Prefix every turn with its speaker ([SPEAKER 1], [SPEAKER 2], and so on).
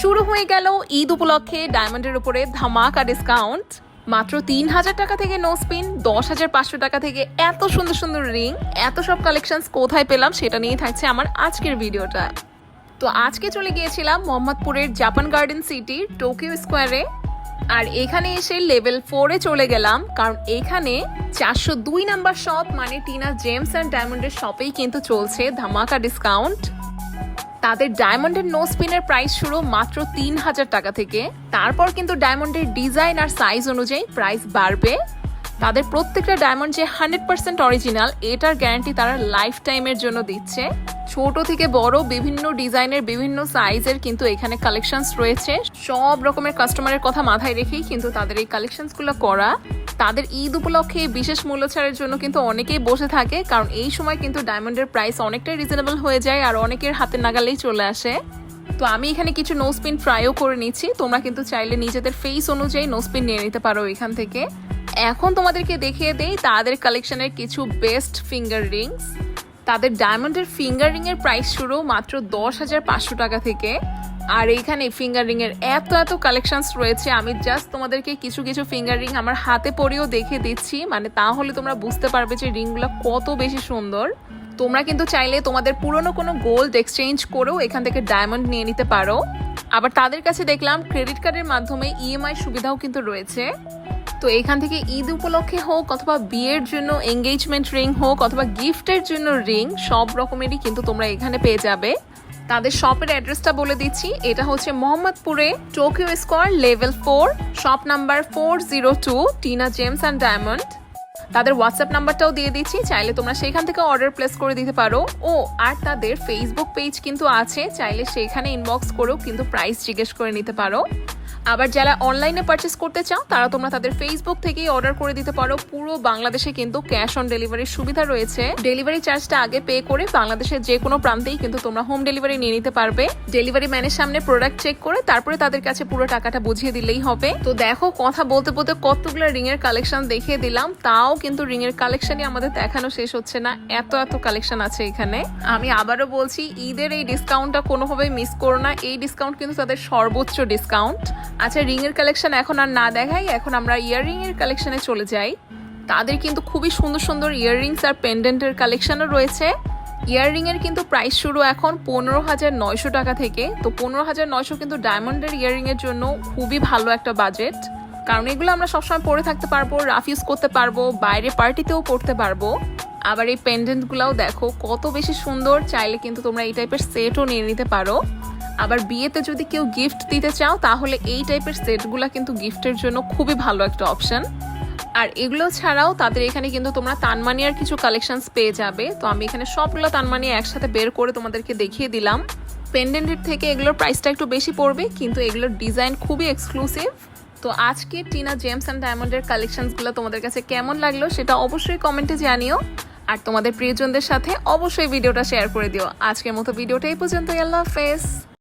[SPEAKER 1] শুরু হয়ে গেল ঈদ উপলক্ষে ডায়মন্ডের উপরে ধামাকা ডিসকাউন্ট মাত্র তিন হাজার টাকা থেকে নো স্পিন দশ হাজার পাঁচশো টাকা থেকে এত সুন্দর সুন্দর রিং এত সব কালেকশনস কোথায় পেলাম সেটা নিয়ে থাকছে আমার আজকের ভিডিওটা। তো আজকে চলে গিয়েছিলাম মোহাম্মদপুরের জাপান গার্ডেন সিটির টোকিও স্কোয়ারে আর এখানে এসে লেভেল ফোরে চলে গেলাম, কারণ এখানে চারশো দুই নাম্বার শপ মানে টিনা জেমস অ্যান্ড ডায়মন্ডের শপেই কিন্তু চলছে ধামাকা ডিসকাউন্ট তাদের ডায়মন্ডের নো স্পিনের প্রাইস শুরু মাত্র তিন হাজার টাকা থেকে। তারপর কিন্তু ডায়মন্ডের ডিজাইন আর সাইজ অনুযায়ী প্রাইস বাড়বে। তাদের প্রত্যেকটা ডায়মন্ড যে হান্ড্রেড পার্সেন্ট অরিজিনাল এটার গ্যারান্টি তারা লাইফ টাইমের জন্য দিচ্ছে। ছোট থেকে বড় বিভিন্ন ডিজাইনের বিভিন্ন সাইজের কিন্তু এখানে কালেকশনস রয়েছে। সব রকমের কাস্টমারের কথা মাথায় রেখেই কিন্তু তাদের এই কালেকশনসগুলো করা। তাদের ঈদ উপলক্ষে বিশেষ মূল্য ছাড়ের জন্য কিন্তু অনেকেই বসে থাকে, কারণ এই সময় কিন্তু ডায়মন্ডের প্রাইস অনেকটাই রিজনেবল হয়ে যায় আর অনেকের হাতে নাগালেই চলে আসে। তো আমি এখানে কিছু নোসপিন ফ্রাইও করে নিচ্ছি, তোমরা কিন্তু চাইলে নিজেদের ফেস অনুযায়ী নোসপিন নিয়ে নিতে পারো এখান থেকে। এখন তোমাদেরকে দেখিয়ে দেই তাদের কালেকশনের কিছু বেস্ট ফিঙ্গার রিংস তাদের ডায়মন্ডের ফিঙ্গার রিং এর প্রাইস শুরু মাত্র দশ হাজার পাঁচশো টাকা থেকে। আর এইখানে ফিঙ্গার রিং এর এত এত কালেকশনস রয়েছে, আমি জাস্ট তোমাদেরকে কিছু কিছু ফিঙ্গার রিং আমার হাতে পরেও দেখে দিচ্ছি। মানে তাহলে তোমরা বুঝতে পারবে যে রিংগুলো কত বেশি সুন্দর। তোমরা কিন্তু চাইলে তোমাদের পুরনো কোনো গোল্ড এক্সচেঞ্জ করেও এখান থেকে ডায়মন্ড নিয়ে নিতে পারো। আবার তাদের কাছে দেখলাম ক্রেডিট কার্ডের মাধ্যমে ইএমআই সুবিধাও কিন্তু রয়েছে। তো এখান থেকে ঈদ উপলক্ষে হোক অথবা বিয়ের জন্য এঙ্গেজমেন্ট রিং হোক অথবা গিফটের জন্য রিং সব রকমেরই কিন্তু তোমরা এখানে পেয়ে যাবে। তাদের শপের অ্যাড্রেসটা বলে দিচ্ছি। এটা হচ্ছে মোহাম্মদপুরে Tokyo square level four shop number four zero two Tina gems and diamond তাদের হোয়াটসঅ্যাপ নাম্বারটাও দিয়ে দিচ্ছি, চাইলে তোমরা সেখান থেকে অর্ডার প্লেস করে দিতে পারো। ও, আর তাদের ফেসবুক পেজ কিন্তু আছে, চাইলে সেখানে ইনবক্স করেও কিন্তু প্রাইস জিজ্ঞেস করে নিতে পারো। আবার যারা অনলাইনে পারচেস করতে চাও, তারা তোমরা তাদের ফেসবুক থেকেই অর্ডার করে দিতে পারো। পুরো বাংলাদেশে কিন্তু ক্যাশ অন ডেলিভারির সুবিধা রয়েছে। ডেলিভারি চার্জটা আগে পে করে বাংলাদেশের যে কোনো প্রান্তেই কিন্তু তোমরা হোম ডেলিভারি নিয়ে নিতে পারবে। ডেলিভারি ম্যানের সামনে প্রোডাক্ট চেক করে তারপরে তাদের কাছে পুরো টাকাটা বুঝিয়ে দিলেই হবে। তো দেখো, কথা বলতে বলতে কতগুলো রিং এর কালেকশন দেখিয়ে দিলাম। তাও কিন্তু রিং এর কালেকশনই আমাদের দেখানো শেষ হচ্ছে না। এত এত কালেকশন আছে এখানে। আমি আবারও বলছি, ঈদের এই ডিসকাউন্টটা কোনোভাবেই মিস করো না। এই ডিসকাউন্ট কিন্তু তাদের সর্বোচ্চ ডিসকাউন্ট আচ্ছা রিং এর কালেকশন এখন আর না দেখাই, এখন আমরা ইয়াররিং এর কালেকশনে চলে যাই। তাদের কিন্তু খুবই সুন্দর সুন্দর ইয়াররিংস আর পেন্ডেন্টের কালেকশনও রয়েছে। ইয়াররিং এর কিন্তু প্রাইস শুরু এখন পনেরো হাজার নয়শো টাকা থেকে। তো পনেরো হাজার নয়শো কিন্তু ডায়মন্ডের ইয়াররিং এর জন্য খুবই ভালো একটা বাজেট কারণ এগুলো আমরা সবসময় পরে থাকতে পারব রাফ ইউজ করতে পারব, বাইরে পার্টিতেও পড়তে পারব। আবার এই পেন্ডেন্টগুলোও দেখো, কত বেশি সুন্দর, চাইলে কিন্তু তোমরা এই টাইপের সেটও নিয়ে নিতে পারো। আবার বিয়েতে যদি কেউ গিফট দিতে চাও, তাহলে এই টাইপের সেটগুলো কিন্তু গিফটের জন্য খুবই ভালো একটা অপশন আর এগুলো ছাড়াও তাদের এখানে কিন্তু তোমরা তানমানিয়ার কিছু কালেকশনস পেয়ে যাবে। তো আমি এখানে সবগুলো তানমানিয়া একসাথে বের করে তোমাদেরকে দেখিয়ে দিলাম। পেন্ডেন্টের থেকে এগুলোর প্রাইসটা একটু বেশি পড়বে, কিন্তু এগুলোর ডিজাইন খুবই এক্সক্লুসিভ তো আজকে টিনা জেমস অ্যান্ড ডায়মন্ডের কালেকশনসগুলো তোমাদের কাছে কেমন লাগল সেটা অবশ্যই কমেন্টে জানিও। আর তোমাদের প্রিয়জনদের সাথে অবশ্যই ভিডিওটা শেয়ার করে দিও। আজকের মতো ভিডিওটা এই পর্যন্তই। আল্লাহ হাফেজ।